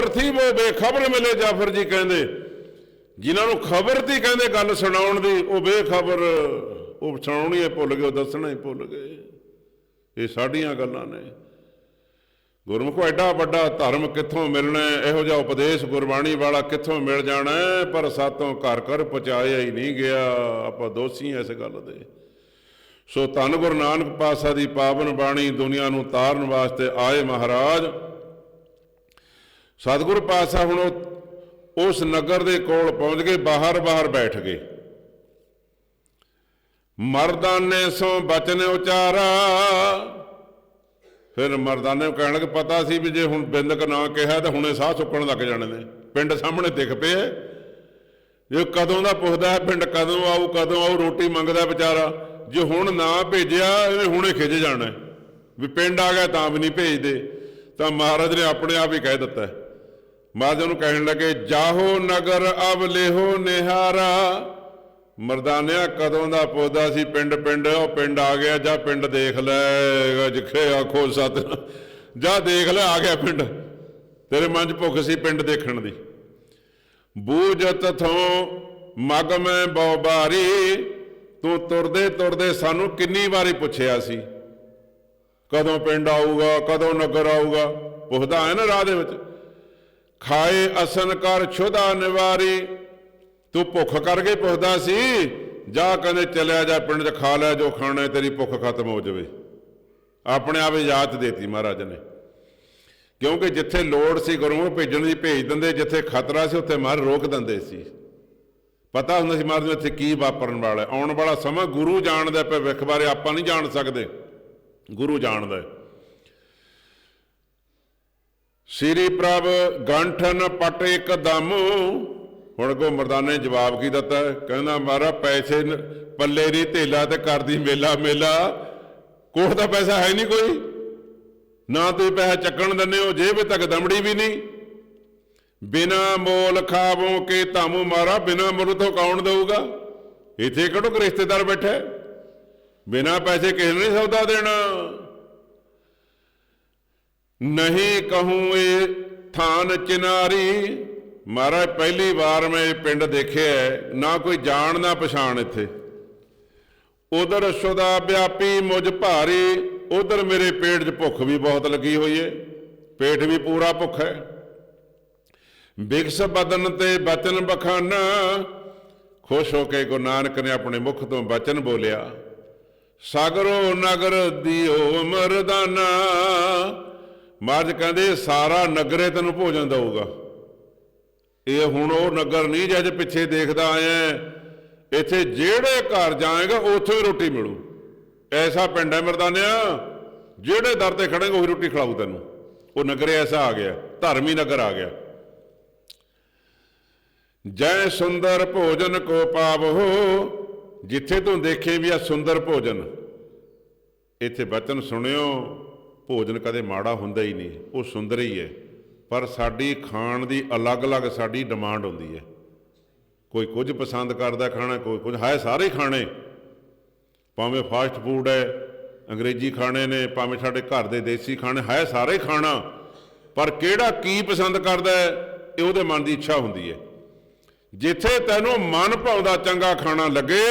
ਥੀ ਉਹ ਬੇਖਬਰ ਮਿਲੇ ਜਾਫਰ ਜੀ ਕਹਿੰਦੇ। ਜਿਨ੍ਹਾਂ ਨੂੰ ਖਬਰ ਤੀ ਕਹਿੰਦੇ ਗੱਲ ਸੁਣਾਉਣ ਦੀ, ਉਹ ਬੇਖਬਰ, ਉਹ ਸੁਣਾਉਣੀ ਹੀ ਭੁੱਲ ਗਏ, ਉਹ ਦੱਸਣਾ ਹੀ ਭੁੱਲ ਗਏ। ਇਹ ਸਾਡੀਆਂ ਗੱਲਾਂ ਨੇ। ਗੁਰਮੁਖੋ ਐਡਾ ਵੱਡਾ ਧਰਮ ਕਿੱਥੋਂ ਮਿਲਣਾ ਇਹੋ ਜਿਹਾ ਉਪਦੇਸ਼ ਗੁਰਬਾਣੀ ਵਾਲਾ ਕਿੱਥੋਂ ਮਿਲ ਜਾਣਾ ਪਰ ਸਾਤੋਂ ਘਰ ਘਰ ਪਹੁੰਚਾਇਆ ਹੀ ਨਹੀਂ ਗਿਆ। ਆਪਾਂ ਦੋਸ਼ੀ ਹਾਂ ਇਸ ਗੱਲ ਦੇ। ਸੋ ਧੰਨ ਗੁਰੂ ਨਾਨਕ ਪਾਤਸ਼ਾਹ ਦੀ ਪਾਵਨ ਬਾਣੀ ਦੁਨੀਆ ਨੂੰ ਤਾਰਨ ਵਾਸਤੇ ਆਏ ਮਹਾਰਾਜ। ਸਤਿਗੁਰ ਪਾਤਸ਼ਾਹ ਹੁਣ ਉਹ- ਉਸ ਨਗਰ ਦੇ ਕੋਲ ਪਹੁੰਚ ਗਏ, ਬਾਹਰ ਬਾਹਰ ਬੈਠ ਗਏ। ਮਰਦਾਨੇ ਸੋ ਬਚਨ ਉਚਾਰਾ। ਫਿਰ ਮਰਦਾਨੇ ਨੂੰ ਕਹਿਣ ਲੱਗੇ, ਪਤਾ ਸੀ ਵੀ ਜੇ ਹੁਣ ਬਿੰਦਕ ਨਾ ਕਿਹਾ ਤਾਂ ਹੁਣੇ ਸਾਹ ਸੁੱਕਣ ਲੱਗ ਜਾਣੇ ਨੇ। ਪਿੰਡ ਸਾਹਮਣੇ ਦਿਖ ਪਿਆ ਜੇ ਕਦੋਂ ਦਾ ਪੁੱਛਦਾ ਹੈ, ਪਿੰਡ ਕਦੋਂ ਆਊ ਕਦੋਂ ਆਊ, ਰੋਟੀ ਮੰਗਦਾ ਵਿਚਾਰਾ। ਜੇ ਹੁਣ ਨਾ ਭੇਜਿਆ, ਇਹਨੇ ਹੁਣੇ ਖਿੱਚ ਜਾਣਾ ਵੀ ਪਿੰਡ ਆ ਗਿਆ ਤਾਂ ਵੀ ਨਹੀਂ ਭੇਜਦੇ। ਤਾਂ ਮਹਾਰਾਜ ਨੇ ਆਪਣੇ ਆਪ ਹੀ ਕਹਿ ਦਿੱਤਾ ਮਹਾਰਾਜ ਨੂੰ ਕਹਿਣ ਲੱਗੇ, ਜਾਹੋ ਨਗਰ ਅਬ ਲੇਹੋ ਨਿਹਾਰਾ। ਮਰਦਾਨਿਆ ਕਦੋਂ ਦਾ ਪੌਦਾ ਸੀ, ਪਿੰਡ ਪਿੰਡ, ਉਹ ਪਿੰਡ ਆ ਗਿਆ, ਜਾ ਪਿੰਡ ਦੇਖ ਲੈ। ਜਿਖੇ ਆਖੋ ਸਤ, ਜਾਂ ਦੇਖ ਲੈ, ਆ ਗਿਆ ਪਿੰਡ। ਤੇਰੇ ਮਨ 'ਚ ਭੁੱਖ ਸੀ ਪਿੰਡ ਦੇਖਣ ਦੀ। ਬੂਝਤ ਥੋਂ ਮਗ ਮੈਂ ਬਹੁ ਤੂੰ ਤੁਰਦੇ ਤੁਰਦੇ ਸਾਨੂੰ ਕਿੰਨੀ ਵਾਰੀ ਪੁੱਛਿਆ ਸੀ। ਕਦੋਂ ਪਿੰਡ ਆਊਗਾ, ਕਦੋਂ ਨਗਰ ਆਊਗਾ, ਪੁੱਛਦਾ ਹੈ ਨਾ ਰਾਹ ਦੇ ਵਿੱਚ। ਖਾਏ ਅਸਨ ਕਰ ਛੁਦਾ ਨਿਵਾਰੀ। ਤੂੰ ਭੁੱਖ ਕਰਕੇ ਪੁੱਛਦਾ ਸੀ, ਜਾ ਕਹਿੰਦੇ ਚਲਿਆ ਜਾ ਪਿੰਡ 'ਚ ਖਾ ਲੈ, ਜੋ ਖਾਣਾ ਤੇਰੀ ਭੁੱਖ ਖਤਮ ਹੋ ਜਾਵੇ। ਆਪਣੇ ਆਪ ਇਜਾਜ਼ਤ ਦੇਤੀ ਮਹਾਰਾਜ ਨੇ। ਕਿਉਂਕਿ ਜਿੱਥੇ ਲੋੜ ਸੀ ਗੁਰੂ ਭੇਜਣ ਦੀ, ਭੇਜ ਦਿੰਦੇ, ਜਿੱਥੇ ਖਤਰਾ ਸੀ, ਉੱਥੇ ਮਹਾਰਾਜ ਰੋਕ ਦਿੰਦੇ ਸੀ। ਪਤਾ ਹੁੰਦਾ ਸੀ ਮਹਾਰਾਜ ਨੂੰ ਇੱਥੇ ਕੀ ਵਾਪਰਨ ਵਾਲਾ ਆਉਣ ਵਾਲਾ ਸਮਾਂ ਗੁਰੂ ਜਾਣਦਾ ਭਵਿੱਖ ਬਾਰੇ ਆਪਾਂ ਨਹੀਂ ਜਾਣ ਸਕਦੇ। ਗੁਰੂ ਜਾਣਦਾ ਹੈ। ਸ੍ਰੀ ਪ੍ਰਭ ਗੰਠਨ ਪਟ ਇੱਕ ਦਮ ਹੁਣ ਕੋ ਮਰਦਾਨੇ ਜਵਾਬ ਕੀ ਦਿੱਤਾ? ਕਹਿੰਦਾ ਮਾਰਾ ਪੈਸੇ ਪੱਲੇ ਦੀ ਧੇਲਾ ਤੇ ਕਰਦੀ ਮੇਲਾ ਮੇਲਾ। ਕੋਲ ਦਾ ਪੈਸਾ ਹੈ ਨਹੀਂ ਕੋਈ? ਨਾ ਤੁਸੀਂ ਪੈਸਾ ਚੱਕਣ ਦਿੰਦੇ ਹੋ, ਜੇਬ ਤੱਕ ਦਮੜੀ ਵੀ ਨਹੀਂ। ਬਿਨਾ ਮੋਲ ਖਾਵੋਂ ਕੇ ਧਾਮੂ ਮਾਰਾ, ਬਿਨਾ ਮੁੱਲ ਤੋਂ ਕੌਣ ਦੇਊਗਾ? ਇੱਥੇ ਕਿਹੜੋ ਰਿਸ਼ਤੇਦਾਰ ਬੈਠਾ ਹੈ? ਬਿਨਾ ਪੈਸੇ ਕਿਸੇ ਨੂੰ ਨਹੀਂ ਸੌਦਾ ਦੇਣਾ। ਨਹੀਂ ਕਹੂੰ ਇਹ ਥਾਨ ਚਿਨਾਰੀ। ਮਹਾਰਾਜ ਪਹਿਲੀ ਵਾਰ ਮੈਂ ਇਹ ਪਿੰਡ ਦੇਖਿਆ ਹੈ, ਨਾ ਕੋਈ ਜਾਣ ਨਾ ਪਛਾਣ ਇੱਥੇ। ਉਧਰ ਸੁਦਾ ਵਿਆਪੀ ਮੁਝ ਭਾਰੀ ਉਧਰ ਮੇਰੇ ਪੇਟ 'ਚ ਭੁੱਖ ਵੀ ਬਹੁਤ ਲੱਗੀ ਹੋਈ ਹੈ ਪੇਟ ਵੀ ਪੂਰਾ ਭੁੱਖ ਹੈ। ਬਿਕਸ ਬਦਨ ਤੇ ਬਚਨ ਬਖਾਨਾ। ਖੁਸ਼ ਹੋ ਕੇ ਗੁਰੂ ਨਾਨਕ ਨੇ ਆਪਣੇ ਮੁਖ ਤੋਂ ਬਚਨ ਬੋਲਿਆ ਸਾਗਰੋ ਨਗਰ ਦਿਓ ਮਰਦਾਨਾ। ਮਹਾਰਾਜ ਕਹਿੰਦੇ, ਸਾਰਾ ਨਗਰੇ ਤੈਨੂੰ ਭੋਜਨ ਦਊਗਾ। ਇਹ ਹੁਣ ਉਹ ਨਗਰ ਨਹੀਂ ਜਿਹਦੇ ਪਿੱਛੇ ਦੇਖਦਾ ਆਇਆ ਇੱਥੇ ਜਿਹੜੇ ਘਰ ਜਾਏਗਾ, ਉੱਥੇ ਹੀ ਰੋਟੀ ਮਿਲੂ। ਐਸਾ ਪਿੰਡ ਹੈ ਮਰਦਾਨਿਆ, ਜਿਹੜੇ ਦਰ ਤੇ ਖੜੇਗਾ ਉਹੀ ਰੋਟੀ ਖਿਲਾਊ ਤੈਨੂੰ। ਉਹ ਨਗਰ ਐਸਾ ਆ ਗਿਆ, ਧਰਮੀ ਨਗਰ ਆ ਗਿਆ। ਜੈ ਸੁੰਦਰ ਭੋਜਨ ਕੋ ਪਾਵੋ, ਜਿੱਥੇ ਤੂੰ ਦੇਖੇ ਵੀ ਆ ਸੁੰਦਰ ਭੋਜਨ। ਇੱਥੇ ਬਚਨ ਸੁਣਿਓ ਭੋਜਨ ਕਦੇ ਮਾੜਾ ਹੁੰਦਾ ਹੀ ਨਹੀਂ, ਉਹ ਸੁੰਦਰ ਹੀ ਹੈ। ਪਰ ਸਾਡੀ ਖਾਣ ਦੀ ਅਲੱਗ-ਅਲੱਗ ਸਾਡੀ ਡਿਮਾਂਡ ਹੁੰਦੀ ਹੈ। ਕੋਈ ਕੁਝ ਪਸੰਦ ਕਰਦਾ ਖਾਣਾ, ਕੋਈ ਕੁਝ ਹੈ ਸਾਰੇ ਖਾਣੇ। ਭਾਵੇਂ ਫਾਸਟ ਫੂਡ ਹੈ, ਅੰਗਰੇਜ਼ੀ ਖਾਣੇ ਨੇ, ਭਾਵੇਂ ਸਾਡੇ ਘਰ ਦੇ ਦੇਸੀ ਖਾਣੇ ਹੈ ਸਾਰੇ ਖਾਣਾ। ਪਰ ਕਿਹੜਾ ਕੀ ਪਸੰਦ ਕਰਦਾ ਹੈ, ਇਹ ਉਹਦੇ ਮਨ ਦੀ ਇੱਛਾ ਹੁੰਦੀ ਹੈ। ਜਿੱਥੇ ਤੈਨੂੰ ਮਨ ਭਾਉਂਦਾ ਚੰਗਾ ਖਾਣਾ ਲੱਗੇ,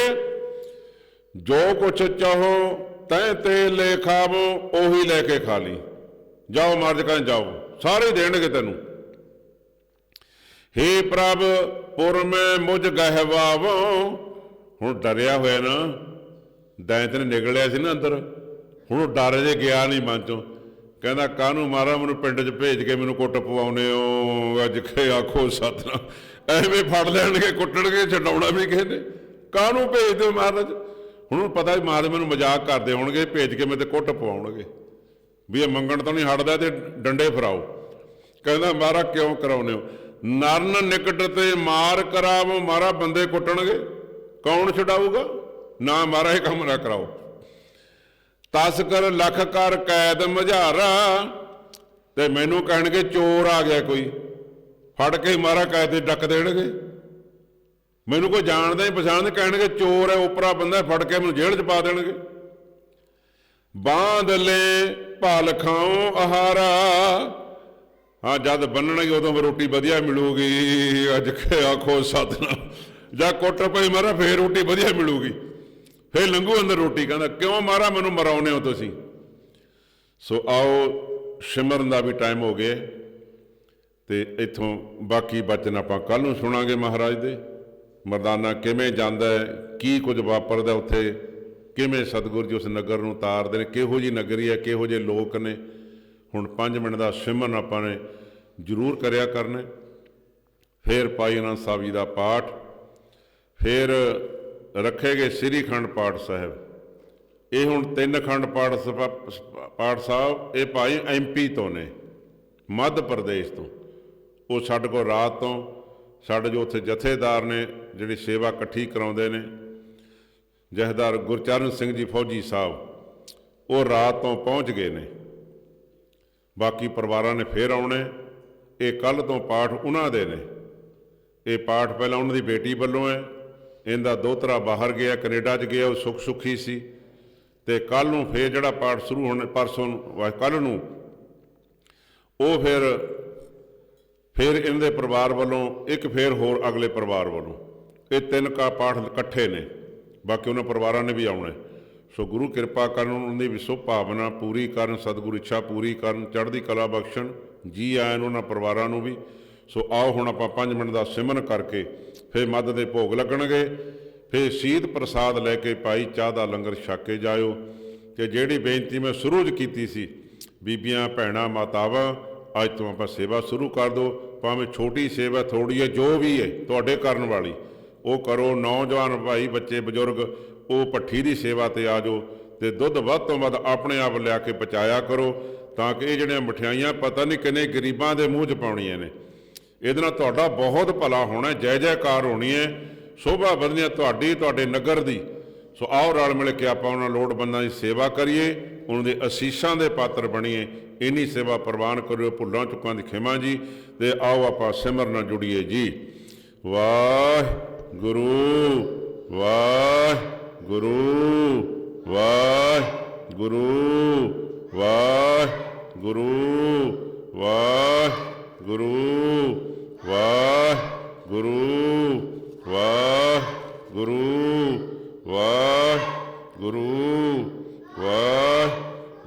ਜੋ ਕੁਛ ਚਾਹੋ ਤੈ ਤੇ ਲੈ ਖਾਵੋ, ਉਹੀ ਲੈ ਕੇ ਖਾ ਲਈ। ਜਾਓ ਮਰਜ ਕਾਂ ਜਾਓ। ਸਾਰੇ ਦੇਣਗੇ ਤੈਨੂੰ। ਹੇ ਪ੍ਰਭ, ਪੁਰ ਮੈਂ ਮੁਝ ਗਹਿਵਾਵੋ। ਹੁਣ ਡਰਿਆ ਹੋਇਆ ਨਾ, ਦੈਂਤ ਨੇ ਨਿਕਲਿਆ ਸੀ ਨਾ ਅੰਦਰ। ਹੁਣ ਉਹ ਡਰ ਜੇ ਗਿਆ ਨਹੀਂ ਮਨ ਚੋਂ। ਕਹਿੰਦਾ, ਕਾਹਨੂੰ ਮਾਰਾ ਮੈਨੂੰ ਪਿੰਡ 'ਚ ਭੇਜ ਕੇ ਮੈਨੂੰ ਕੁੱਟ ਪਵਾਉਨੇ ਹੋ? ਅੱਜ ਖੇ ਆਖੋ ਸਤਨਾਮ। ਐਵੇਂ ਫੜ ਲੈਣਗੇ, ਕੁੱਟਣਗੇ, ਛਡਾਉਣਾ ਵੀ ਕਿਸੇ ਨੇ। ਕਾਹਨੂੰ ਭੇਜਦੇ ਹੋ ਮਹਾਰਾਜ? ਹੁਣ ਉਹਨੂੰ ਪਤਾ ਵੀ ਦੇ ਮੈਨੂੰ ਮਜ਼ਾਕ ਕਰਦੇ ਹੋਣਗੇ, ਭੇਜ ਕੇ ਮੇਰੇ ਤੇ ਕੁੱਟ ਪਵਾਉਣਗੇ। ਵੀ ਇਹ ਮੰਗਣ ਤੋਂ ਨਹੀਂ ਹਟਦਾ ਤੇ ਡੰਡੇ ਫਰਾਓ। ਕਹਿੰਦਾ, ਮਾਰਾ ਕਿਉਂ ਕਰਾਉਨੇ ਹੋ? ਨਰਨ ਨਿਕਟ ਤੇ ਮਾਰ ਕਰਾਵ, ਮਾਰਾ ਬੰਦੇ ਕੁੱਟਣਗੇ। ਕੌਣ ਛਡਾਊਗਾ? ਨਾ ਮਾਰਾ ਇਹ ਕੰਮ ਨਾ ਕਰਾਓ। ਤਸ ਕਰ ਲੱਖ ਕਰ ਕੈਦ ਮਝਾਰਾ, ਤੇ ਮੈਨੂੰ ਕਹਿਣਗੇ, ਚੋਰ ਆ ਗਿਆ ਕੋਈ। ਫੜ ਕੇ ਮਾਰਾ ਕੈਦ ਤੇ ਡੱਕ ਦੇਣਗੇ। ਮੈਨੂੰ ਕੋਈ ਜਾਣਦਾ ਹੀ ਪਛਾਣਦਾ ਕਹਿਣਗੇ ਚੋਰ ਹੈ, ਉਪਰਾ ਬੰਦਾ ਫੜ ਕੇ ਮੈਨੂੰ ਜੇਲ੍ਹ 'ਚ ਪਾ ਦੇਣਗੇ। ਬਾਂਧ ਲੈ ਭਲ ਖਾਉ ਆਹਾਰਾ ਹਾਂ, ਜਦ ਬੰਨਣਗੇ ਉਦੋਂ ਫਿਰ ਰੋਟੀ ਵਧੀਆ ਮਿਲੂਗੀ। ਅੱਜ ਕੇ ਆਖੋ ਸਤਨਾਮ। ਜਾਂ ਕੁੱਟ ਪਈ ਮਾਰਾ, ਫੇਰ ਰੋਟੀ ਵਧੀਆ ਮਿਲੂਗੀ। ਫੇਰ ਲੰਘੂ ਅੰਦਰ ਰੋਟੀ, ਕਹਿੰਦਾ, ਕਿਉਂ ਮਾਰਾ, ਮੈਨੂੰ ਮਰਾਉਨੇ ਹੋ ਤੁਸੀਂ? ਸੋ ਆਓ, ਸਿਮਰਨ ਦਾ ਵੀ ਟਾਈਮ ਹੋ ਗਿਆ ਤੇ ਇੱਥੋਂ ਬਾਕੀ ਬਚਨ ਆਪਾਂ ਕੱਲ ਨੂੰ ਸੁਣਾਂਗੇ ਮਹਾਰਾਜ ਦੇ। ਮਰਦਾਨਾ ਕਿਵੇਂ ਜਾਂਦਾ ਹੈ? ਕੀ ਕੁਝ ਵਾਪਰਦਾ ਉੱਥੇ? ਕਿਵੇਂ ਸਤਿਗੁਰੂ ਜੀ ਉਸ ਨਗਰ ਨੂੰ ਤਾਰਦੇ ਨੇ? ਕਿਹੋ ਜੀ ਨਗਰੀ ਹੈ? ਕਿਹੋ ਜਿਹੇ ਲੋਕ ਨੇ? ਹੁਣ 5 ਮਿੰਟ ਦਾ ਸਿਮਰਨ ਆਪਾਂ ਨੇ ਜ਼ਰੂਰ ਕਰਿਆ ਕਰਨਾ ਫਿਰ ਪਾਈ ਅਨੰਦ ਸਾਹਿਬ ਜੀ ਦਾ ਪਾਠ, ਫਿਰ ਰੱਖੇਗੇ ਸ੍ਰੀ ਖੰਡ ਪਾਠ ਸਾਹਿਬ। ਇਹ ਹੁਣ ਤਿੰਨ ਖੰਡ ਪਾਠ ਸਭਾ- ਪਾਠ ਸਾਹਿਬ, ਇਹ ਭਾਈ ਐਮਪੀ ਤੋਂ ਨੇ, ਮੱਧ ਪ੍ਰਦੇਸ਼ ਤੋਂ। ਉਹ ਸਾਡੇ ਕੋਲ ਰਾਤ ਤੋਂ ਸਾਡੇ ਜੋ ਉੱਥੇ ਜਥੇਦਾਰ ਨੇ, ਜਿਹੜੀ ਸੇਵਾ ਇਕੱਠੀ ਕਰਾਉਂਦੇ ਨੇ, ਜਹਦਾਰ ਗੁਰਚਰਨ ਸਿੰਘ ਜੀ ਫੌਜੀ ਸਾਹਿਬ, ਉਹ ਰਾਤ ਤੋਂ ਪਹੁੰਚ ਗਏ ਨੇ। ਬਾਕੀ ਪਰਿਵਾਰਾਂ ਨੇ ਫੇਰ ਆਉਣੇ ਇਹ ਕੱਲ ਤੋਂ ਪਾਠ ਉਹਨਾਂ ਦੇ ਨੇ। ਇਹ ਪਾਠ ਪਹਿਲਾਂ ਉਹਨਾਂ ਦੀ ਬੇਟੀ ਵੱਲੋਂ ਹੈ। ਇਹਦਾ ਦੋਤਰਾ ਬਾਹਰ ਗਿਆ, ਕੈਨੇਡਾ 'ਚ ਗਿਆ, ਉਹ ਸੁੱਖ ਸੁਖੀ ਸੀ। ਤੇ ਕੱਲ ਨੂੰ ਫੇਰ ਜਿਹੜਾ ਪਾਠ ਸ਼ੁਰੂ ਹੋਣਾ, ਪਰਸੋਂ ਕੱਲ ਨੂੰ, ਉਹ ਫਿਰ ਫਿਰ ਇਹਨਾਂ ਦੇ ਪਰਿਵਾਰ ਵੱਲੋਂ ਇੱਕ ਫੇਰ ਹੋਰ ਅਗਲੇ ਪਰਿਵਾਰ ਵੱਲੋਂ। ਇਹ ਤਿੰਨ ਕਾ ਪਾਠ ਇਕੱਠੇ ਨੇ, ਬਾਕੀ ਉਹਨਾਂ ਪਰਿਵਾਰਾਂ ਨੇ ਵੀ ਆਉਣਾ ਸੋ ਗੁਰੂ ਕਿਰਪਾ ਕਰਨ ਉਹਨਾਂ ਦੀ ਵਿਸ਼ਵ ਭਾਵਨਾ ਪੂਰੀ ਕਰਨ, ਸਤਿਗੁਰ ਇੱਛਾ ਪੂਰੀ ਕਰਨ, ਚੜ੍ਹਦੀ ਕਲਾ ਬਖਸ਼ਣ, ਜੀ ਆਇਆਂ ਉਹਨਾਂ ਪਰਿਵਾਰਾਂ ਨੂੰ ਵੀ। ਸੋ ਆਓ ਹੁਣ ਆਪਾਂ 5 ਮਿੰਟ ਦਾ ਸਿਮਰਨ ਕਰਕੇ ਫਿਰ ਮੱਧ ਦੇ ਭੋਗ ਲੱਗਣਗੇ। ਫਿਰ ਸ਼ੀਤ ਪ੍ਰਸਾਦ ਲੈ ਕੇ ਭਾਈ ਚਾਹ ਦਾ ਲੰਗਰ ਛੱਕ ਕੇ ਜਾਇਓ। ਤੇ ਜਿਹੜੀ ਬੇਨਤੀ ਮੈਂ ਸ਼ੁਰੂ 'ਚ ਕੀਤੀ ਸੀ, ਬੀਬੀਆਂ, ਭੈਣਾਂ, ਮਾਤਾਵਾਂ ਅੱਜ ਤੋਂ ਆਪਾਂ ਸੇਵਾ ਸ਼ੁਰੂ ਕਰ ਦਿਓ, ਭਾਵੇਂ ਛੋਟੀ ਸੇਵਾ ਥੋੜੀ ਹੈ, ਜੋ ਵੀ ਹੈ, ਤੁਹਾਡੇ ਕਰਨ ਵਾਲੀ। ਉਹ ਕਰੋ, ਨੌਜਵਾਨ ਭਾਈ, ਬੱਚੇ, ਬਜ਼ੁਰਗ, ਉਹ ਪੱਠੀ ਦੀ ਸੇਵਾ ਤੇ ਆ ਜਾਓ ਤੇ ਦੁੱਧ ਵੱਧ ਤੋਂ ਵੱਧ ਆਪਣੇ ਆਪ ਲਿਆ ਕੇ ਪਚਾਇਆ ਕਰੋ ਤਾਂ ਕਿ ਇਹ ਜਿਹੜੀਆਂ ਮਠਿਆਈਆਂ, ਪਤਾ ਨਹੀਂ ਕਿੰਨੇ ਗਰੀਬਾਂ ਦੇ ਮੂੰਹ 'ਚ ਪਾਉਣੀਆਂ ਨੇ। ਇਹਦੇ ਨਾਲ ਤੁਹਾਡਾ ਬਹੁਤ ਭਲਾ ਹੋਣਾ, ਜੈ ਜੈਕਾਰ ਹੋਣੀ ਹੈ। ਸ਼ੋਭਾ ਵਧਣੀ ਤੁਹਾਡੀ, ਤੁਹਾਡੇ ਨਗਰ ਦੀ। ਸੋ ਆਓ ਰਲ ਮਿਲ ਕੇ ਆਪਾਂ ਉਹਨਾਂ ਲੋੜਵੰਦਾਂ ਦੀ ਸੇਵਾ ਕਰੀਏ। ਉਹਨਾਂ ਦੇ ਅਸੀਸਾਂ ਦੇ ਪਾਤਰ ਬਣੀਏ, ਇਨੀ ਸੇਵਾ ਪ੍ਰਵਾਨ ਕਰਿਓ, ਭੁੱਲਾਂ ਚੁੱਕਾਂ ਦੀ ਖਿਮਾ ਜੀ, ਤੇ ਆਓ ਆਪਾਂ ਸਿਮਰ ਨਾਲ ਜੁੜੀਏ ਜੀ। ਵਾਹ ਗੁਰੂ ਵਾਹ ਗੁਰੂ ਵਾਹ ਗੁਰੂ ਵਾਹ ਗੁਰੂ ਵਾਹ ਗੁਰੂ ਵਾਹ ਗੁਰੂ ਵਾਹ ਗੁਰੂ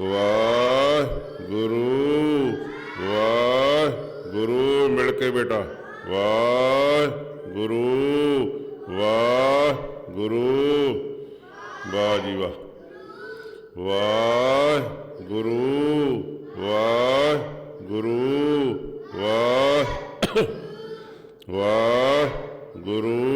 ਵਾਹਿਗੁਰੂ ਵਾਹਿਗੁਰੂ, ਮਿਲ ਕੇ ਬੇਟਾ। ਵਾਹਿਗੁਰੂ ਵਾਹਿਗੁਰੂ। ਵਾਹ ਜੀ ਵਾਹ। ਵਾਹਿਗੁਰੂ ਵਾਹਿਗੁਰੂ, ਵਾਹ। ਵਾਹਿਗੁਰੂ। ਵਾਹਿਗੁਰੂ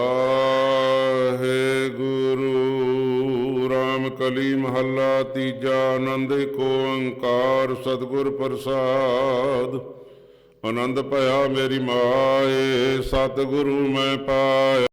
ਕਲੀ ਮਹੱਲਾ ਤੀਜਾ ਆਨੰਦ ਕੋ ਓੰਕਾਰ ਸਤਿਗੁਰ ਪ੍ਰਸਾਦ। ਆਨੰਦ ਭਇਆ ਮੇਰੀ ਮਾਏ, ਸਤਿਗੁਰੂ ਮੈਂ ਪਾਇਆ।